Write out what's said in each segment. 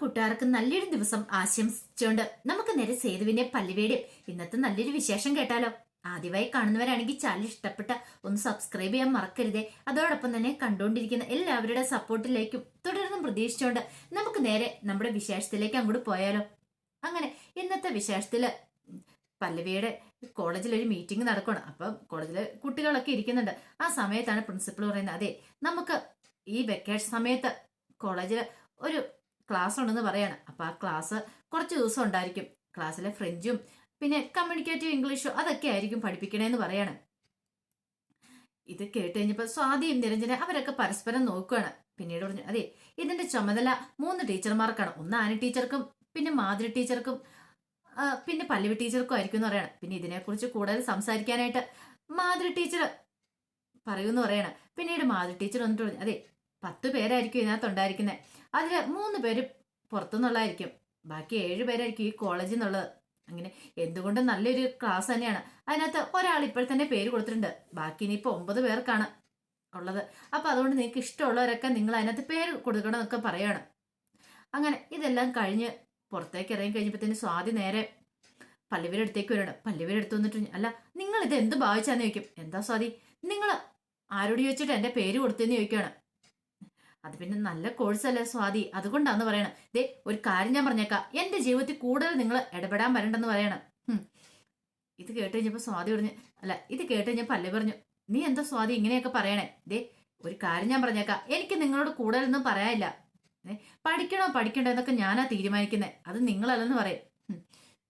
കൂട്ടുകാർക്ക് നല്ലൊരു ദിവസം ആശംസിച്ചുകൊണ്ട് നമുക്ക് നേരെ സേതുവിന്റെ പല്ലുവേടിയും ഇന്നത്തെ നല്ലൊരു വിശേഷം കേട്ടാലോ? ആദ്യമായി കാണുന്നവരാണെങ്കിൽ ചാനൽ ഇഷ്ടപ്പെട്ട ഒന്ന് സബ്സ്ക്രൈബ് ചെയ്യാൻ മറക്കരുതേ. അതോടൊപ്പം തന്നെ കണ്ടുകൊണ്ടിരിക്കുന്ന എല്ലാവരുടെ സപ്പോർട്ടിലേക്കും തുടർന്നും പ്രതീക്ഷിച്ചുകൊണ്ട് നമുക്ക് നേരെ നമ്മുടെ വിശേഷത്തിലേക്ക് അങ്ങോട്ട് പോയാലോ? അങ്ങനെ ഇന്നത്തെ വിശേഷത്തിൽ പല്ലവിയുടെ കോളേജിൽ ഒരു മീറ്റിംഗ് നടക്കണം അപ്പം കോളേജിൽ കുട്ടികളൊക്കെ ഇരിക്കുന്നുണ്ട്. ആ സമയത്താണ് പ്രിൻസിപ്പൾ പറയുന്നത് അതെ നമുക്ക് ഈ വെക്കേഷൻ സമയത്ത് കോളേജിൽ ഒരു ക്ലാസ് ഉണ്ടെന്ന് പറയാണ്. അപ്പൊ ആ ക്ലാസ് കുറച്ച് ദിവസം ഉണ്ടായിരിക്കും. ക്ലാസ്സിലെ ഫ്രഞ്ചും പിന്നെ കമ്മ്യൂണിക്കേറ്റീവ് ഇംഗ്ലീഷും അതൊക്കെ ആയിരിക്കും പഠിപ്പിക്കണേന്ന് പറയാണ്. ഇത് കേട്ട് കഴിഞ്ഞപ്പോൾ സ്വാതിയും നിരഞ്ജന അവരൊക്കെ പരസ്പരം നോക്കുകയാണ് പിന്നീട് പറഞ്ഞു അതെ ഇതിന്റെ ചുമതല മൂന്ന് ടീച്ചർമാർക്കാണ്. ഒന്ന് ആന ടീച്ചർക്കും പിന്നെ മാധുരി ടീച്ചർക്കും പിന്നെ പല്ലവി ടീച്ചർക്കും ആയിരിക്കും എന്ന് പറയണം. പിന്നെ ഇതിനെക്കുറിച്ച് കൂടുതൽ സംസാരിക്കാനായിട്ട് മാധുരി ടീച്ചർ പറയൂന്ന് പറയണം. പിന്നീട് മാധുരി ടീച്ചർ വന്നിട്ട് പറഞ്ഞു അതെ പത്ത് പേരായിരിക്കും ഇതിനകത്ത് ഉണ്ടായിരിക്കുന്നത് അതിൽ മൂന്ന് പേര് പുറത്തുനിന്നുള്ളതായിരിക്കും. ബാക്കി ഏഴ് പേരായിരിക്കും ഈ കോളേജിൽ നിന്നുള്ളത് അങ്ങനെ എന്തുകൊണ്ടും നല്ലൊരു ക്ലാസ് തന്നെയാണ്. അതിനകത്ത് ഒരാൾ ഇപ്പോൾ തന്നെ പേര് കൊടുത്തിട്ടുണ്ട്. ബാക്കി ഇനി ഇനിയിപ്പോൾ ഒമ്പത് പേർക്കാണ് ഉള്ളത്. അപ്പൊ അതുകൊണ്ട് നിങ്ങൾക്ക് ഇഷ്ടമുള്ളവരൊക്കെ നിങ്ങൾ അതിനകത്ത് പേര് കൊടുക്കണം എന്നൊക്കെ പറയാണ്. അങ്ങനെ ഇതെല്ലാം കഴിഞ്ഞ് പുറത്തേക്ക് ഇറങ്ങി കഴിഞ്ഞപ്പോഴത്തേന് സ്വാതി നേരെ പല്ലുവിയുടെ അടുത്തേക്ക് വരണം പല്ലുവിയുടെ അടുത്ത് വന്നിട്ട് അല്ല നിങ്ങൾ ഇത് എന്ത് ഭാവിച്ചാന്ന് ചോദിക്കും. എന്താ സ്വാതി? നിങ്ങൾ ആരോട് ചോദിച്ചിട്ട് എന്റെ പേര് കൊടുത്തെന്ന് ചോദിക്കുകയാണ്. അത് പിന്നെ നല്ല കോഴ്സല്ലേ സ്വാതി? അതുകൊണ്ടാന്ന് പറയണം. ദേ ഒരു കാര്യം ഞാൻ പറഞ്ഞേക്കാം. എന്റെ ജീവിതത്തിൽ കൂടുതൽ നിങ്ങൾ ഇടപെടാൻ വരണ്ടെന്ന് പറയണം. ഇത് കേട്ട് കഴിഞ്ഞപ്പോ സ്വാതി പറഞ്ഞു അല്ല ഇത് കേട്ട് കഴിഞ്ഞപ്പോ പല്ലു പറഞ്ഞു നീ എന്താ സ്വാതി ഇങ്ങനെയൊക്കെ പറയണേ? ദേ ഒരു കാര്യം ഞാൻ പറഞ്ഞേക്കാം. എനിക്ക് നിങ്ങളോട് കൂടുതലൊന്നും പറയാനില്ല. പഠിക്കണോ പഠിക്കണോ എന്നൊക്കെ ഞാനാ തീരുമാനിക്കുന്നത് അത് നിങ്ങളല്ലെന്ന് പറയും.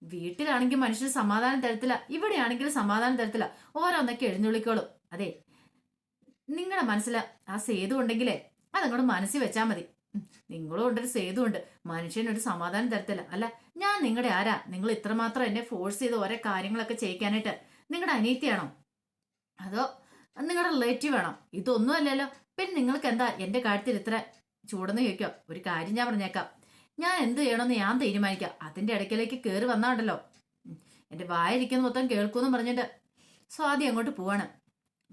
വീട്ടിലാണെങ്കിൽ മനുഷ്യന് സമാധാനം തരത്തില്ല. ഇവിടെയാണെങ്കിലും സമാധാനം തരത്തില്ല. ഓരോന്നൊക്കെ എഴുന്നള്ളിക്കോളും. അതെ നിങ്ങളുടെ മനസ്സിൽ ആ സേതു ഉണ്ടെങ്കിലേ അതങ്ങോട്ട് മനസ്സിൽ വെച്ചാൽ മതി. നിങ്ങളും ഉണ്ടൊരു സേതുണ്ട് മനുഷ്യനൊരു സമാധാനം തരത്തില്ല. അല്ല ഞാൻ നിങ്ങളുടെ ആരാ? നിങ്ങൾ ഇത്രമാത്രം എന്നെ ഫോഴ്സ് ചെയ്ത് ഓരോ കാര്യങ്ങളൊക്കെ ചെയ്യിക്കാനായിട്ട് നിങ്ങളുടെ അനീത്തിയാണോ അതോ നിങ്ങളുടെ റിലേറ്റീവ് ആണോ? ഇതൊന്നും അല്ലല്ലോ. പിന്നെ നിങ്ങൾക്ക് എന്താ എന്റെ കാര്യത്തിൽ ഇത്ര ചൂടെന്ന് ചോദിക്കാം ഒരു കാര്യം ഞാൻ പറഞ്ഞേക്കാം. ഞാൻ എന്ത് ചെയ്യണമെന്ന് ഞാൻ തീരുമാനിക്കാം. അതിന്റെ ഇടയ്ക്കിലേക്ക് കയറി വന്നാണ്ടല്ലോ. എന്റെ വായിരിക്കുന്ന മൊത്തം കേൾക്കുമെന്ന് പറഞ്ഞിട്ട് സ്വാതി അങ്ങോട്ട് പോവാണ്.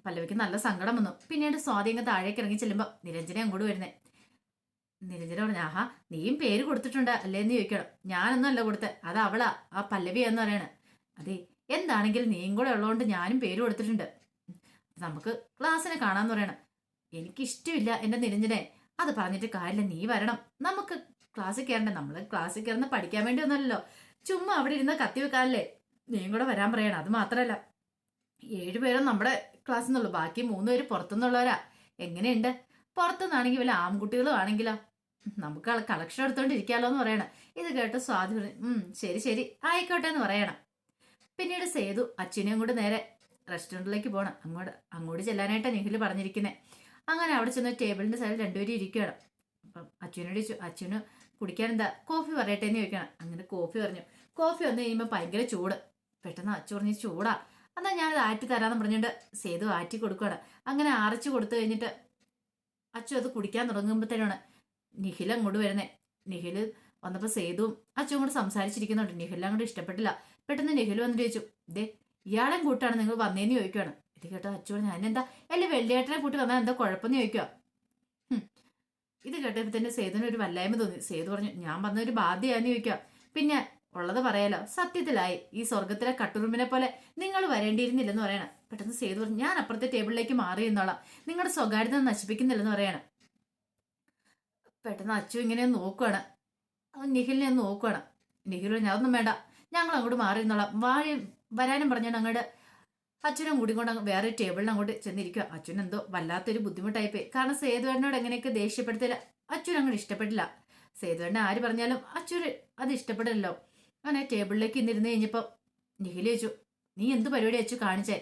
പല്ലവിക്ക് നല്ല സങ്കടം വന്നു. പിന്നീട് സ്വാതി അങ്ങ് താഴേക്ക് ഇറങ്ങി ചെല്ലുമ്പോൾ നിരഞ്ജന അങ്ങോട്ട് വരുന്നേ. നിരഞ്ജന പറഞ്ഞു ആഹാ നീയും പേര് കൊടുത്തിട്ടുണ്ട് അല്ലേന്ന് ചോദിക്കണം. ഞാനൊന്നും അല്ല കൊടുത്തത് അത് അവളാ ആ പല്ലവി എന്ന് പറയണേ. അതെ എന്താണെങ്കിലും നീയും കൂടെ ഉള്ളതുകൊണ്ട് ഞാനും പേര് കൊടുത്തിട്ടുണ്ട്. നമുക്ക് ക്ലാസ്സിനെ കാണാന്ന് പറയണം. എനിക്കിഷ്ടമില്ല എന്റെ നിരഞ്ജനെ. അത് പറഞ്ഞിട്ട് കാര്യമില്ല നീ വരണം. നമുക്ക് ക്ലാസ്സിൽ കയറണ്ടേ? നമ്മൾ ക്ലാസ്സിൽ കയറുന്ന പഠിക്കാൻ വേണ്ടി ഒന്നല്ലല്ലോ ചുമ്മാ അവിടെ ഇരുന്ന് കത്തി വെക്കാനല്ലേ? നീയും കൂടെ വരാൻ പറയണം അത് മാത്രല്ല. ഏഴുപേരും നമ്മുടെ ക്ലാസ്സിൽ നിന്നുള്ളൂ ബാക്കി മൂന്ന് പേര് പുറത്തുനിന്നുള്ളവരാ. എങ്ങനെയുണ്ട്? പുറത്തുനിന്നാണെങ്കിൽ വല്ല ആൺകുട്ടികളും ആണെങ്കിലോ? നമുക്ക് കളക്ഷൻ എടുത്തോണ്ടിരിക്കാലോ എന്ന് പറയണം. ഇത് കേട്ട് സ്വാതി ഉം ശരി ശരി. ആയിക്കോട്ടെ എന്ന് പറയണം. പിന്നീട് സേതു അച്ഛനെയും കൂടെ നേരെ റെസ്റ്റോറന്റിലേക്ക് പോകണം അങ്ങോട്ട് അങ്ങോട്ട് ചെല്ലാനായിട്ടാണ് നിഖിൽ പറഞ്ഞിരിക്കുന്നത് അങ്ങനെ അവിടെ ചെന്ന് ടേബിളിന്റെ സൈഡിൽ രണ്ടുപേരും ഇരിക്കുകയാണ്. അപ്പം അച്ഛനോട് ചോദിച്ചു അച്ഛന് കുടിക്കാൻ എന്താ കോഫി പറയട്ടെ എന്ന് ചോദിക്കണം അങ്ങനെ കോഫി പറഞ്ഞു. കോഫി വന്നു കഴിയുമ്പോൾ ഭയങ്കര ചൂട്. പെട്ടെന്ന് അച്ഛൻ പറഞ്ഞ് ചൂടാ. എന്നാ ഞാനത് ആറ്റി തരാമെന്ന് പറഞ്ഞിട്ട് സേതു ആറ്റി കൊടുക്കുകയാണ് അങ്ങനെ അരച്ചു കൊടുത്തു കഴിഞ്ഞിട്ട് അച്ചു അത് കുടിക്കാൻ തുടങ്ങുമ്പോഴത്തേനാണ് നിഖിൽ അങ്ങോട്ട് വരുന്നത് നിഖിൽ വന്നപ്പോൾ സേതുവും അച്ചും കൂടെ സംസാരിച്ചിരിക്കുന്നുണ്ട്. നിഖിൽ അങ്ങോട്ട് ഇഷ്ടപ്പെട്ടില്ല. പെട്ടെന്ന് നിഖിൽ വന്നിട്ട് ചോദിച്ചു ദേ ഇയാളെയും കൂട്ടാണ് നിങ്ങൾ വന്നേന്ന് ചോദിക്കുകയാണ് ഇത് കേട്ടോ അച്ചു പറഞ്ഞു അതിനെന്താ? അല്ലെ വെള്ളിയേട്ടനെ കൂട്ടി വന്നാൽ എന്താ കുഴപ്പമെന്ന് ചോദിക്കുക. ഇത് കേട്ടപ്പോൾ തന്നെ സേതുവിന് ഒരു വല്ലായ്മ തോന്നി. സേതു പറഞ്ഞു ഞാൻ വന്നൊരു ബാധ്യയാന്ന് ചോദിക്കുക പിന്നെ ഉള്ളത് പറയാലോ സത്യത്തിലായി. ഈ സ്വർഗത്തിലെ കട്ടുറുമ്പിനെ പോലെ നിങ്ങൾ വരേണ്ടിയിരുന്നില്ലെന്ന് പറയണം. പെട്ടെന്ന് സേതു പറഞ്ഞു ഞാൻ അപ്പുറത്തെ ടേബിളിലേക്ക് മാറി എന്നോളാം നിങ്ങളുടെ സ്വകാര്യത നശിപ്പിക്കുന്നില്ലെന്ന് പറയണം. പെട്ടെന്ന് അച്ചു ഇങ്ങനെ നോക്കുകയാണ് അവൻ നിഖിലിനെ നോക്കുകയാണ് നിഖിൽ പറഞ്ഞു അതൊന്നും വേണ്ട. ഞങ്ങൾ അങ്ങോട്ട് മാറി എന്നോളാം വാഴ വരാനും പറഞ്ഞാണ് അങ്ങോട്ട് അച്ഛനും കൂടി കൊണ്ട് വേറെ ടേബിളിന് അങ്ങോട്ട് ചെന്നിരിക്കുക. അച്ഛൻ എന്തോ വല്ലാത്തൊരു ബുദ്ധിമുട്ടായിപ്പോയി. കാരണം സേതുവേട്ടനോട് എങ്ങനെയൊക്കെ ദേഷ്യപ്പെടുത്തില്ല. അച്ഛൻ ഇഷ്ടപ്പെട്ടില്ല. സേതുവേണ്ണ ആര് പറഞ്ഞാലും അച്ഛൻ അത് ഇഷ്ടപ്പെടില്ലല്ലോ. അങ്ങനെ ടേബിളിലേക്ക് ഇന്നിരുന്ന് കഴിഞ്ഞപ്പോൾ നിഖിൽ ചോദിച്ചു നീ എന്ത് പരിപാടി അച്ചു കാണിച്ചേ?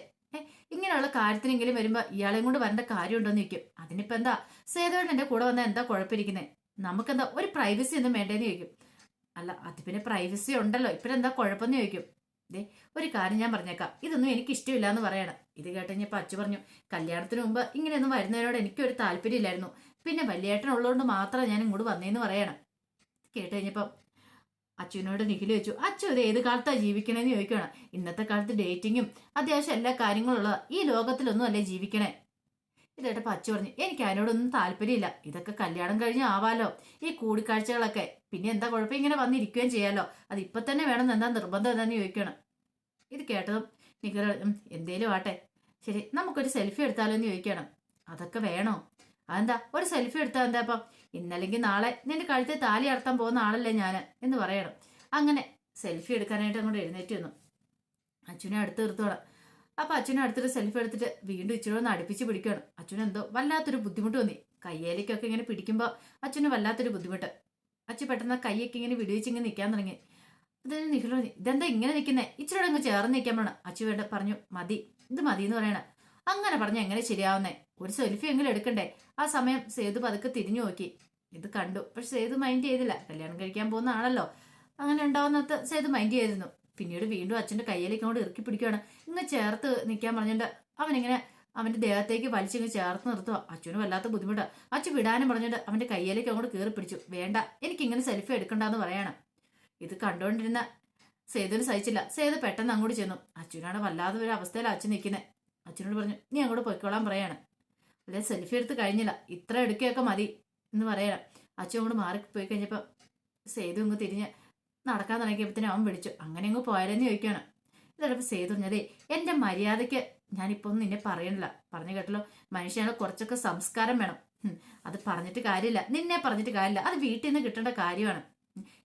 ഇങ്ങനെയുള്ള കാര്യത്തിനെങ്കിലും വരുമ്പോൾ ഇയാളെയും കൊണ്ട് വരേണ്ട കാര്യമുണ്ടോന്ന് ചോദിക്കും. അതിനിപ്പോ എന്താ? സേതുവേട്ടൻ എന്റെ കൂടെ വന്നാൽ എന്താ കുഴപ്പമിരിക്കുന്നത് നമുക്കെന്താ ഒരു പ്രൈവസി ഒന്നും വേണ്ടേന്ന് ചോദിക്കും. അല്ല അത് പിന്നെ പ്രൈവസി ഉണ്ടല്ലോ. ഇപ്പഴെന്താ കുഴപ്പമെന്ന് ചോദിക്കും. ദേ ഒരു കാര്യം ഞാൻ പറഞ്ഞേക്കാം. ഇതൊന്നും എനിക്ക് ഇഷ്ടമില്ല എന്ന് പറയണം. ഇത് കേട്ടുകഴിഞ്ഞപ്പോൾ അച്ചു പറഞ്ഞു കല്യാണത്തിന് മുമ്പ് ഇങ്ങനെയൊന്നും വരുന്നതിനോട് എനിക്കൊരു താല്പര്യമില്ലായിരുന്നു. പിന്നെ വലിയേട്ടനുള്ളതുകൊണ്ട് മാത്രം ഞാൻ ഇങ്ങോട്ട് വന്നേന്ന് പറയണം. കേട്ട് കഴിഞ്ഞപ്പം അച്ചുവിനോട് നിഖിൽ വെച്ചു അച്ഛൻ ഇത് ഏത് കാലത്താണ് ജീവിക്കണേന്ന് ചോദിക്കണം ഇന്നത്തെ കാലത്ത് ഡേറ്റിങ്ങും അത്യാവശ്യം എല്ലാ കാര്യങ്ങളും ഉള്ളതാ ഈ ലോകത്തിലൊന്നും അല്ലേ ജീവിക്കണേ? ഇത് അച്ഛ പറഞ്ഞു എനിക്ക് അതിനോടൊന്നും താല്പര്യമില്ല. ഇതൊക്കെ കല്യാണം കഴിഞ്ഞ് ആവാലോ. ഈ കൂടിക്കാഴ്ചകളൊക്കെ. പിന്നെ എന്താ കുഴപ്പം? ഇങ്ങനെ വന്നിരിക്കുകയും ചെയ്യാലോ. അത് ഇപ്പൊ തന്നെ വേണം എന്താ നിർബന്ധം എന്താന്ന് ചോദിക്കണം ഇത് കേട്ടതും നിഖിൽ എന്തേലും ആട്ടെ ശരി നമുക്കൊരു സെൽഫി എടുത്താലോ എന്ന് ചോദിക്കണം അതൊക്കെ വേണോ? അതെന്താ? ഒരു സെൽഫി എടുത്താൽ എന്താ ഇപ്പം ഇന്നല്ലെങ്കിൽ നാളെ നിന്റെ കഴുത്തിൽ താലി അർത്ഥം പോകുന്ന ആളല്ലേ ഞാൻ എന്ന് പറയണം. അങ്ങനെ സെൽഫി എടുക്കാനായിട്ട് അങ്ങോട്ട് എഴുന്നേറ്റ് വന്നു. അച്ഛനെ അടുത്ത് നിർത്തോളാം അപ്പൊ അച്ഛനെ അടുത്തൊരു സെൽഫി എടുത്തിട്ട് വീണ്ടും ഇച്ചിരി ഒന്ന് അടുപ്പിച്ച് പിടിക്കുകയാണ് അച്ഛനെന്തോ വല്ലാത്തൊരു ബുദ്ധിമുട്ട് തോന്നി കയ്യേലേക്കൊക്കെ ഇങ്ങനെ പിടിക്കുമ്പോൾ അച്ഛന് വല്ലാത്തൊരു ബുദ്ധിമുട്ട്. അച്ഛൻ പെട്ടെന്ന് കൈയൊക്കെ ഇങ്ങനെ വിടുവിച്ച് ഇങ്ങനെ നിൽക്കാൻ തുടങ്ങി. അതിന് പറഞ്ഞു ഇതെന്താ ഇങ്ങനെ നിൽക്കുന്നേ ഇച്ചിരി അങ്ങ് ചേർന്ന് നിൽക്കാൻ വേണം അച്ഛൻ വേണ്ട പറഞ്ഞു മതി ഇത് മതി എന്ന് പറയണ. അങ്ങനെ പറഞ്ഞ എങ്ങനെ ശരിയാവുന്നേ? ഒരു സെൽഫി എങ്കിലും എടുക്കണ്ടേ? ആ സമയം സേതു പതുക്കെ തിരിഞ്ഞു നോക്കി. ഇത് കണ്ടു. പക്ഷെ സേതു മൈൻഡ് ചെയ്തില്ല. കല്യാണം കഴിക്കാൻ പോകുന്ന ആണല്ലോ അങ്ങനെ ഉണ്ടാവുന്നത് സേതു മൈൻഡ് ചെയ്തിരുന്നു. പിന്നീട് വീണ്ടും അച്ഛന്റെ കയ്യിലേക്ക് അങ്ങോട്ട് ഇറുക്കി പിടിക്കുകയാണ് ഇങ്ങ് ചേർത്ത് നിൽക്കാൻ പറഞ്ഞിട്ട് അവനിങ്ങനെ അവന്റെ ദേഹത്തേക്ക് വലിച്ചിങ്ങ് ചേർത്ത് നിർത്തുക അച്ഛനും വല്ലാത്ത ബുദ്ധിമുട്ടാ. അച്ഛൻ വിടാനും പറഞ്ഞിട്ട് അവന്റെ കയ്യിലേക്ക് അങ്ങോട്ട് കയറി പിടിച്ചു. വേണ്ട എനിക്കിങ്ങനെ സെൽഫി എടുക്കണ്ടെന്ന് പറയണം. ഇത് കണ്ടുകൊണ്ടിരുന്ന സേതുവിന് സഹിച്ചില്ല. സേതു പെട്ടെന്ന് അങ്ങോട്ട് ചെന്നു. അച്ഛനാണ് വല്ലാതെ ഒരു അവസ്ഥയിൽ അച്ഛൻ നിൽക്കുന്നത് അച്ഛനോട് പറഞ്ഞു നീ അങ്ങോട്ട് പൊയ്ക്കോളാൻ പറയാണ്. അല്ലെ സെൽഫി എടുത്ത് കഴിഞ്ഞില്ല. ഇത്ര എടുക്കുകയൊക്കെ മതി. എന്ന് പറയണം. അച്ഛൻ അങ്ങോട്ട് മാറി പോയി കഴിഞ്ഞപ്പോൾ സേതു അങ്ങ് തിരിഞ്ഞ് നടക്കാൻ തുടങ്ങിയപ്പോഴത്തേനും അവൻ വിളിച്ചു. അങ്ങനെ അങ്ങ് പോയാലെന്ന് ചോദിക്കുകയാണ്. ഇതപ്പോൾ സേതു പറഞ്ഞതേ എന്റെ മര്യാദയ്ക്ക് ഞാനിപ്പോൾ ഒന്നും നിന്നെ പറയണില്ല. പറഞ്ഞു കേട്ടല്ലോ മനുഷ്യനെ കുറച്ചൊക്കെ സംസ്കാരം വേണം. അത് പറഞ്ഞിട്ട് കാര്യമില്ല. നിന്നെ പറഞ്ഞിട്ട് കാര്യമില്ല. അത് വീട്ടിൽ നിന്ന് കിട്ടേണ്ട കാര്യമാണ്.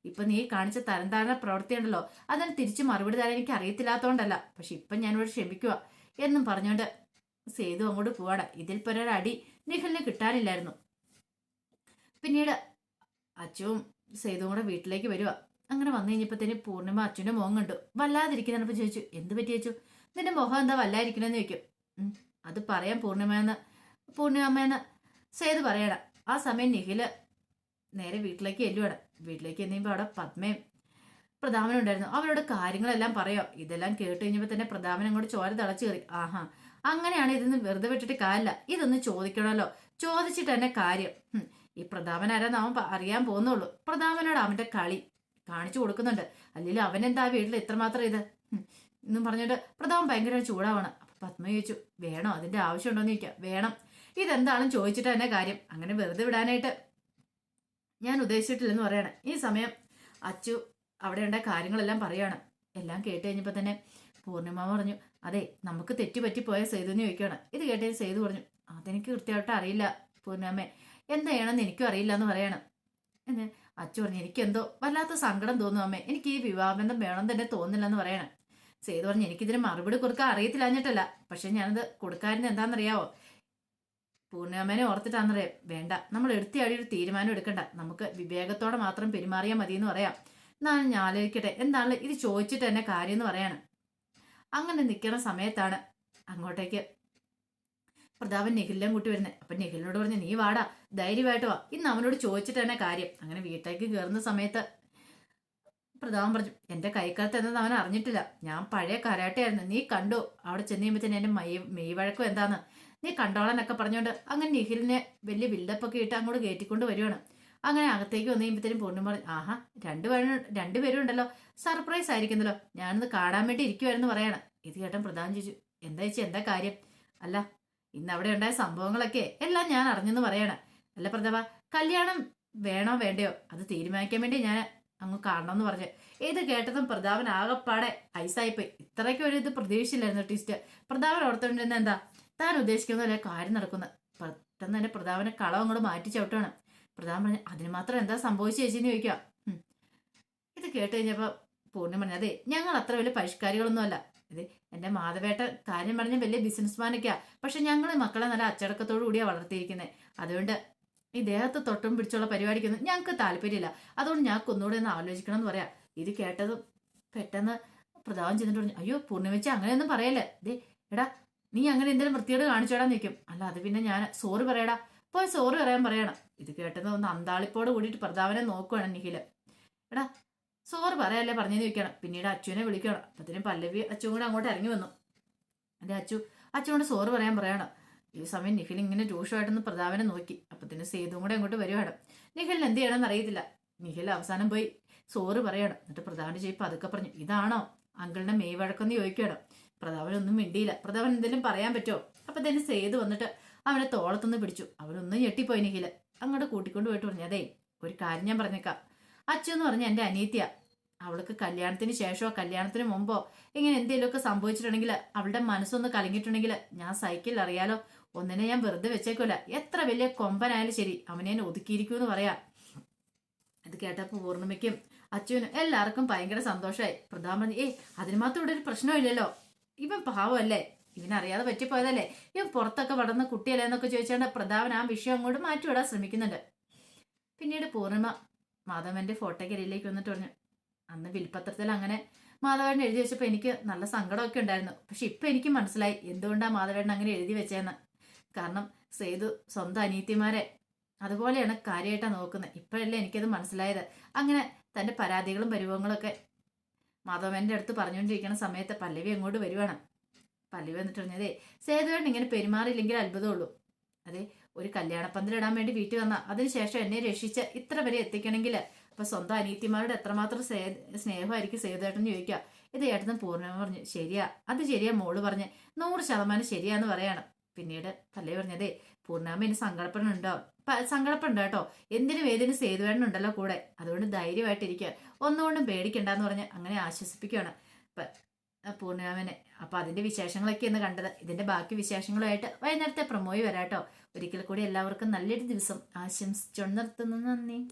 ഇപ്പൊ നീ കാണിച്ച തരംതാഴ്ന്ന പ്രവൃത്തി ഉണ്ടല്ലോ അതിന് തിരിച്ച് മറുപടി തരാൻ എനിക്ക് അറിയത്തില്ലാത്തതുകൊണ്ടല്ല പക്ഷെ ഇപ്പം ഞാനിവിടെ ക്ഷമിക്കുക എന്നും പറഞ്ഞുകൊണ്ട് സേതു അങ്ങോട്ട് പോവാട ഇതിൽ പൊരൊരടി നിഖലിന് കിട്ടാനില്ലായിരുന്നു. പിന്നീട് അച്ചുവും സേതുവും കൂടെ വീട്ടിലേക്ക് വരുവാ. അങ്ങനെ വന്നു കഴിഞ്ഞപ്പോഴത്തേന് പൂർണിമ അച്ഛന്റെ മുഖം കണ്ടു. വല്ലാതിരിക്കുന്നപ്പോൾ ചോദിച്ചു എന്ത് പറ്റി ചോദിച്ചു നിന്റെ മുഖം എന്താ വല്ലാതിരിക്കണമെന്ന് ചോദിക്കും. "ഉം, അത് പറയാം പൂർണിമയെന്ന് പൂർണിമയെന്ന് സേതു പറയണം ആ സമയം നിഖിൽ നേരെ വീട്ടിലേക്ക് എല്ലുവാണ് വീട്ടിലേക്ക് എന്നുമ്പോൾ അവിടെ പത്മയും പ്രധാമനും ഉണ്ടായിരുന്നു. അവരോട് കാര്യങ്ങളെല്ലാം പറയാം? ഇതെല്ലാം കേട്ട് കഴിഞ്ഞപ്പോൾ തന്നെ പ്രധാമൻ അങ്ങോട്ട് ചോര തിളച്ചു കയറി. ആഹാ അങ്ങനെയാണ് ഇതൊന്ന് വെറുതെ വിട്ടിട്ട് കാര്യമില്ല. ഇതൊന്ന് ചോദിക്കണമല്ലോ. ചോദിച്ചിട്ട് തന്നെ കാര്യം. ഈ പ്രതാപൻ ആരാന്ന് അറിയാൻ പോകുന്നുള്ളൂ. പ്രതാപനോട് അവന്റെ കളി. കാണിച്ചു കൊടുക്കുന്നുണ്ട്. അല്ലെങ്കിൽ അവൻ എന്താ വീട്ടിൽ ഇത്രമാത്രം ഇത്? എന്നും പറഞ്ഞിട്ട് പ്രതാപൻ ഭയങ്കര ചൂടാവാണ്. അപ്പൊ പത്മ ചോദിച്ചു വേണോ? അതിന്റെ ആവശ്യമുണ്ടോന്ന് ചോദിക്കാം. വേണം. ഇതെന്താണെന്ന് ചോദിച്ചിട്ട് തന്നെ കാര്യം. അങ്ങനെ വെറുതെ വിടാനായിട്ട് ഞാൻ ഉദ്ദേശിച്ചിട്ടില്ലെന്ന് പറയണം. ഈ സമയം അച്ചു അവിടെ ഉണ്ടായ കാര്യങ്ങളെല്ലാം പറയാണ്. എല്ലാം കേട്ട് കഴിഞ്ഞപ്പോൾ തന്നെ പൂർണിമ പറഞ്ഞു അതെ നമുക്ക് തെറ്റുപറ്റിപ്പോയ എന്ന് ചോദിക്കുകയാണ്. ഇത് കേട്ട് സേതു പറഞ്ഞു അതെനിക്ക് കൃത്യമായിട്ട് അറിയില്ല പൂർണിമ എന്താ ചെയ്യണമെന്ന് എനിക്കും അറിയില്ല എന്ന് പറയണം. എന്ന് അച്ചു പറഞ്ഞു എനിക്കെന്തോ വല്ലാത്ത സങ്കടം തോന്നും അമ്മേ. എനിക്ക് ഈ വിവാഹബന്ധം വേണം തന്നെ തോന്നില്ല എന്ന് പറയണം. സേതു പറഞ്ഞു എനിക്കിതിന് മറുപടി കൊടുക്കാൻ അറിയത്തില്ല എന്നിട്ടല്ല പക്ഷെ ഞാനത് കൊടുക്കാതിരുന്ന എന്താണെന്നറിയാവോ? പൂർണിമേനെ ഓർത്തിട്ടാണെന്നറിയാം. വേണ്ട നമ്മൾ എടുത്തിയാടി ഒരു തീരുമാനം എടുക്കണ്ട. നമുക്ക് വിവേകത്തോടെ മാത്രം പെരുമാറിയാൽ മതി എന്ന് പറയാം. എന്നാണ് ഞാൻ ആലോചിക്കട്ടെ എന്താണ് ഇത് ചോദിച്ചിട്ട് തന്നെ കാര്യം എന്ന് പറയാണ്. അങ്ങനെ നിൽക്കുന്ന സമയത്താണ് അങ്ങോട്ടേക്ക് പ്രതാപൻ നിഖിലിനെ കൂട്ടി വരുന്നത്. അപ്പം നിഖിലിനോട് പറഞ്ഞു നീ വാടാ ധൈര്യമായിട്ട് വാ. ഇന്ന് അവനോട് ചോദിച്ചിട്ട് തന്നെ കാര്യം. അങ്ങനെ വീട്ടിലേക്ക് കയറുന്ന സമയത്ത് പ്രതാപൻ പറഞ്ഞു എന്റെ കൈക്കാലത്ത് എന്നത് അവൻ അറിഞ്ഞിട്ടില്ല. ഞാൻ പഴയ കരാട്ടയായിരുന്നു. നീ കണ്ടു? അവിടെ ചെന്ന് കഴിയുമ്പോഴത്തേന് എന്റെ മെയ് മെയ് വഴക്കം എന്താന്ന്? നീ കണ്ടോളാനൊക്കെ പറഞ്ഞുകൊണ്ട് അങ്ങനെ നിഖിലിനെ വലിയ ബിൽഡപ്പൊക്കെ ഇട്ട് അങ്ങോട്ട് കയറ്റിക്കൊണ്ട് വരുവാണ്. അങ്ങനെ അകത്തേക്ക് വന്നു കഴിയുമ്പോഴത്തേനും പൊണ്ണും പറഞ്ഞു ആഹാ രണ്ടുപേരും രണ്ടുപേരും ഉണ്ടല്ലോ. സർപ്രൈസ് ആയിരിക്കുന്നല്ലോ. ഞാനിന്ന് കാണാൻ വേണ്ടി ഇരിക്കുവായിരുന്നു പറയണം. ഇത് കേട്ടൻ പ്രധാനം ചോദിച്ചു എന്താ ചേച്ചി? എന്താ കാര്യം? അല്ല ഇന്ന് അവിടെ ഉണ്ടായ സംഭവങ്ങളൊക്കെ എല്ലാം ഞാൻ അറിഞ്ഞെന്ന് പറയണം. അല്ല പ്രതാപ കല്യാണം വേണോ വേണ്ടയോ? അത് തീരുമാനിക്കാൻ വേണ്ടി ഞാൻ അങ്ങ് കാണണമെന്ന് പറഞ്ഞു. ഇത് കേട്ടതും പ്രതാപൻ ആകെപ്പാടെ ഐസായിപ്പോയി ഇത്രയ്ക്ക് ഒരു ഇത് പ്രതീക്ഷിച്ചില്ലായിരുന്നു ട്വിസ്റ്റ് പ്രതാപൻ ഓർത്തുകൊണ്ടിരുന്ന എന്താ? താൻ ഉദ്ദേശിക്കുന്ന പോലെ കാര്യം നടക്കുന്ന. പെട്ടെന്ന് തന്നെ പ്രതാപനെ കളം അങ്ങോട്ട് മാറ്റി ചവിട്ടാണ് പ്രതാപൻ പറഞ്ഞു അതിന് മാത്രം എന്താ സംഭവിച്ചു ചേച്ചിന്ന് ചോദിക്കുക ഉം. ഇത് കേട്ട് കഴിഞ്ഞപ്പോൾ പൂർണി പറഞ്ഞു അതെ ഞങ്ങൾ അത്ര വലിയ പരിഷ്കാരികളൊന്നും അല്ല. ഇത് എന്റെ മാധവേട്ട കാര്യം പറഞ്ഞ വലിയ ബിസിനസ്മാനൊക്കെയാ പക്ഷെ ഞങ്ങൾ മക്കളെ നല്ല അച്ചടക്കത്തോടു കൂടിയാണ് വളർത്തിയിരിക്കുന്നത് അതുകൊണ്ട് ഈ ദേഹത്ത് തൊട്ടും പിടിച്ചുള്ള പരിപാടിക്കൊന്നും ഞങ്ങൾക്ക് താല്പര്യമില്ല. അതുകൊണ്ട് ഞങ്ങൾക്ക് ഒന്നുകൂടെ ഒന്ന് ആലോചിക്കണം എന്ന് പറയാം. ഇത് കേട്ടതും പെട്ടെന്ന് പ്രധാനം ചെന്നിട്ട് പറഞ്ഞു അയ്യോ പൂർണിമച്ച അങ്ങനെയൊന്നും പറയല്ലേ? ദേ എടാ നീ അങ്ങനെ എന്തെങ്കിലും വൃത്തിയോട് കാണിച്ചോടാൻ നിൽക്കും അല്ല അത് പിന്നെ ഞാൻ സോറി പറയടാ. പോയി സോറി പറയാൻ പറയണം. ഇത് കേട്ടത് ഒന്ന് അന്താളിപ്പോട് കൂടിയിട്ട് പ്രതാപനെ നോക്കുവാണ് നിഖിൽ. എടാ സോറി പറയല്ലേ പറഞ്ഞെന്ന് നിൽക്കണം പിന്നീട് അച്ചുവിനെ വിളിക്കണം. അപ്പത്തിനും പല്ലവി അച്ഛൻ കൂടെ അങ്ങോട്ട് ഇറങ്ങി വന്നു. അതെ അച്ചു. അച്ചുകൊണ്ട് സോറി പറയാൻ പറയണം. ഈ സമയം നിഖിൽ ഇങ്ങനെ രൂക്ഷമായിട്ടൊന്ന് പ്രതാപനെ നോക്കി. അപ്പത്തിന് സേതുവും കൂടെ അങ്ങോട്ട് വരുവാണ് നിഖിലിന് എന്ത് ചെയ്യണമെന്ന് അറിയത്തില്ല. നിഖിൽ അവസാനം പോയി സോറ് പറയണം. എന്നിട്ട് പ്രതാപന്റെ ചെയ്യപ്പോൾ അതൊക്കെ പറഞ്ഞു ഇതാണോ? അങ്കിളിന്റെ മെയ് വഴക്കെന്ന് ചോദിക്കണം പ്രതാപനൊന്നും മിണ്ടിയില്ല. പ്രതാപൻ എന്തെങ്കിലും പറയാൻ പറ്റുമോ? അപ്പൊ തന്നെ സേതു വന്നിട്ട് അവനെ തോളത്തുനിന്ന് പിടിച്ചു. അവനൊന്നും ഞെട്ടിപ്പോയി നിഖിൽ അങ്ങോട്ട് കൂട്ടിക്കൊണ്ട് പോയിട്ട് പറഞ്ഞു അതേ ഒരു കാര്യം ഞാൻ പറഞ്ഞേക്കാം. അച്ഛൻ എന്ന് പറഞ്ഞ എന്റെ അനീത്യ അവൾക്ക് കല്യാണത്തിന് ശേഷമോ കല്യാണത്തിന് മുമ്പോ ഇങ്ങനെ എന്തെങ്കിലുമൊക്കെ സംഭവിച്ചിട്ടുണ്ടെങ്കിൽ അവളുടെ മനസ്സൊന്ന് കലങ്ങിയിട്ടുണ്ടെങ്കിൽ ഞാൻ സൈക്കിൾ അറിയാലോ ഒന്നിനെ ഞാൻ വെറുതെ വെച്ചേക്കില്ല എത്ര വലിയ കൊമ്പനായാലും ശരി അവനെ ഒതുക്കിയിരിക്കൂന്ന് പറയാ. അത് കേട്ടപ്പോൾ പൂർണിമയ്ക്കും അച്ഛനും എല്ലാവർക്കും ഭയങ്കര സന്തോഷമായി പ്രധാന ഏ അതിന് മാത്രം ഇവിടെ ഒരു പ്രശ്നമില്ലല്ലോ ഇവൻ പാവമല്ലേ ഇവനറിയാതെ പറ്റിപ്പോയതല്ലേ? ഇവൻ പുറത്തൊക്കെ വളർന്ന കുട്ടിയല്ലേ എന്നൊക്കെ ചോദിച്ചാണ്ട് പ്രധാവൻ ആ വിഷയം അങ്ങോട്ട് മാറ്റിവിടാൻ ശ്രമിക്കുന്നുണ്ട്. പിന്നീട് പൂർണിമ മാധവന്റെ ഫോട്ടോക്കരിയിലേക്ക് വന്നിട്ട് പറഞ്ഞു അന്ന് വിൽപത്രത്തിൽ അങ്ങനെ മാധവേട്ടൻ എഴുതി വെച്ചപ്പോൾ എനിക്ക് നല്ല സങ്കടമൊക്കെ ഉണ്ടായിരുന്നു. പക്ഷെ ഇപ്പം എനിക്ക് മനസ്സിലായി എന്തുകൊണ്ടാണ് മാധവേട്ടൻ അങ്ങനെ എഴുതി വെച്ചതെന്ന് കാരണം സേതു സ്വന്തം അനീത്തിമാരെ അതുപോലെയാണ് കാര്യമായിട്ടാണ് നോക്കുന്നത്. ഇപ്പോഴല്ലേ എനിക്കത് മനസ്സിലായത്. അങ്ങനെ തന്റെ പരാതികളും പരിഭവങ്ങളൊക്കെ മാധവന്റെ അടുത്ത് പറഞ്ഞുകൊണ്ടിരിക്കുന്ന സമയത്ത് പല്ലവി അങ്ങോട്ട് വരുവാണ്. പല്ലവി വന്നിട്ട് പറഞ്ഞതേ സേതുവേട്ടൻ ഇങ്ങനെ പെരുമാറിയില്ലെങ്കിൽ അത്ഭുതമുള്ളൂ. അതെ ഒരു കല്യാണപ്പന്തലിടാൻ വേണ്ടി വീട്ടിൽ വന്ന അതിനുശേഷം എന്നെ രക്ഷിച്ച് ഇത്ര വരെ എത്തിക്കണമെങ്കിൽ അപ്പൊ സ്വന്തം അനീത്തിമാരുടെ എത്രമാത്രം സേ- സ്നേഹമായിരിക്കും സേതുവേട്ടൻ ചോദിക്കുക. ഇത് ഏട്ടനും പൂർണിമ പറഞ്ഞു ശരിയാ അത് ശരിയാ മോൾ പറഞ്ഞ് നൂറ് ശതമാനം ശരിയാന്ന് പറയാണ്. പിന്നീട് പല്ലേ പറഞ്ഞതേ പൂർണാമ സങ്കടപ്പെടുന്നുണ്ടോ? സങ്കടപ്പെടുന്നുണ്ടോ കേട്ടോ? എന്തിനും ഏതിനും സേതുവേട്ടൻ ഉണ്ടല്ലോ കൂടെ. അതുകൊണ്ട് ധൈര്യമായിട്ടിരിക്കുക. ഒന്നുകൊണ്ടും പേടിക്കണ്ടെന്ന് പറഞ്ഞ് അങ്ങനെ ആശ്വസിപ്പിക്കുകയാണ്. പൂർണിമാമനെ. അപ്പൊ അതിന്റെ വിശേഷങ്ങളൊക്കെ ഒന്ന് കണ്ടത്. ഇതിന്റെ ബാക്കി വിശേഷങ്ങളുമായിട്ട് വൈകുന്നേരത്തെ പ്രമോയി വരാട്ടോ. ഒരിക്കൽ കൂടി എല്ലാവർക്കും നല്ലൊരു ദിവസം ആശംസിച്ചു നിർത്തുന്നു. നന്ദി.